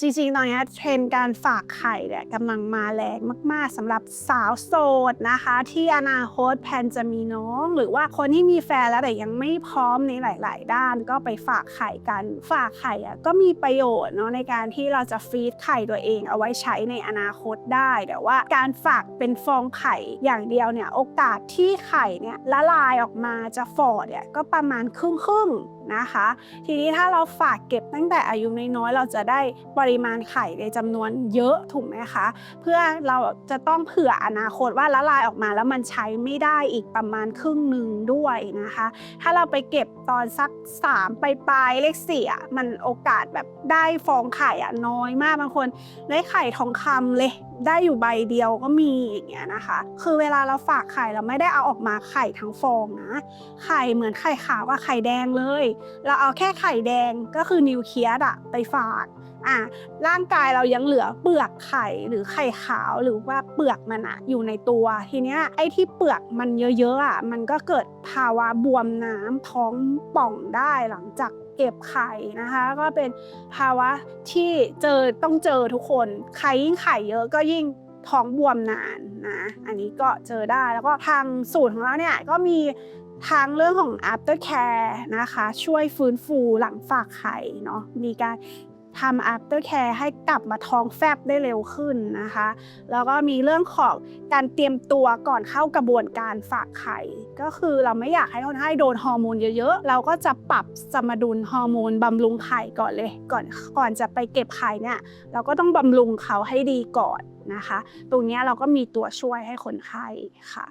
จริงๆ ตอนนี้เทรนด์การฝากไข่เนี่ยกำลังมาแรงมากๆสำหรับสาวโสดนะคะ ที่อนาคตแพนจะมีน้อง หรือว่าคนที่มีแฟนแล้วแต่ยังไม่พร้อมในหลาย ๆ ด้านก็ไปฝากไข่กัน ฝากไข่อะก็มีประโยชน์เนาะในการที่เราจะฟีดไข่ตัวเองเอาไว้ใช้ในอนาคตได้แต่ว่าการฝากเป็นฟองไข่อย่างเดียวเนี่ยโอกาสที่ไข่เนี่ยละลายออกมาจะฟอเนี่ยก็ประมาณครึ่งๆนะคะ ทีนี้ถ้าเราฝากเก็บตั้งแต่อายุน้อยๆเราจะได้ปริมาณไข่ในจำนวนเยอะถูกไหมคะ เพื่อเราจะต้องเผื่ออนาคตว่าละลายออกมาแล้วมันใช้ไม่ได้อีกประมาณครึ่งหนึ่งด้วยนะคะ ถ้าเราไปเก็บตอนสัก3ปลายเลขสี่อะมันโอกาสแบบได้ฟองไข่อะน้อยมากบางคนได้ไข่ทองคำเลยได้อยู่ใบเดียวก็มีอย่างเงี้ยนะคะ คือเวลาเราฝากไข่เราไม่ได้เอาออกมาไข่ทั้งฟองนะ ไข่เหมือนไข่ขาวกับไข่แดงเลย เราเอาแค่ไข่แดงก็คือนิวเคลียสอะไปฝากอะร่างกายเรายังเหลือเปลือกไข่หรือไข่ขาวหรือว่าเปลือกมันอะอยู่ในตัวทีเนี้ยไอ้ที่เปลือกมันเยอะๆอะมันก็เกิดภาวะบวมน้ำท้องป่องได้หลังจาก เก็บไข่นะคะ ก็เป็นภาวะที่เจอต้องเจอทุกคนใครยิ่งไข่เยอะก็ยิ่งท้องบวมนานนะอันนี้ก็เจอได้แล้วก็ทางสูตรของเราเนี่ยก็มีทางเรื่องของ after care นะคะ ช่วยฟื้นฟูหลังฝากไข่เนาะมีการ ทำ after care ให้กลับมาท้องแฟบได้เร็วขึ้นนะคะ แล้วก็มีเรื่องของการเตรียมตัวก่อนเข้ากระบวนการฝากไข่ ก็คือเราไม่อยากให้คนไข้โดนฮอร์โมนเยอะๆ เราก็จะปรับสมดุลฮอร์โมนบำรุงไข่ก่อนเลย ก่อนก่อนจะไปเก็บไข่เนี่ยเราก็ต้องบำรุงเขาให้ดีก่อนนะคะ ตรงนี้เราก็มีตัวช่วยให้คนไข้ค่ะ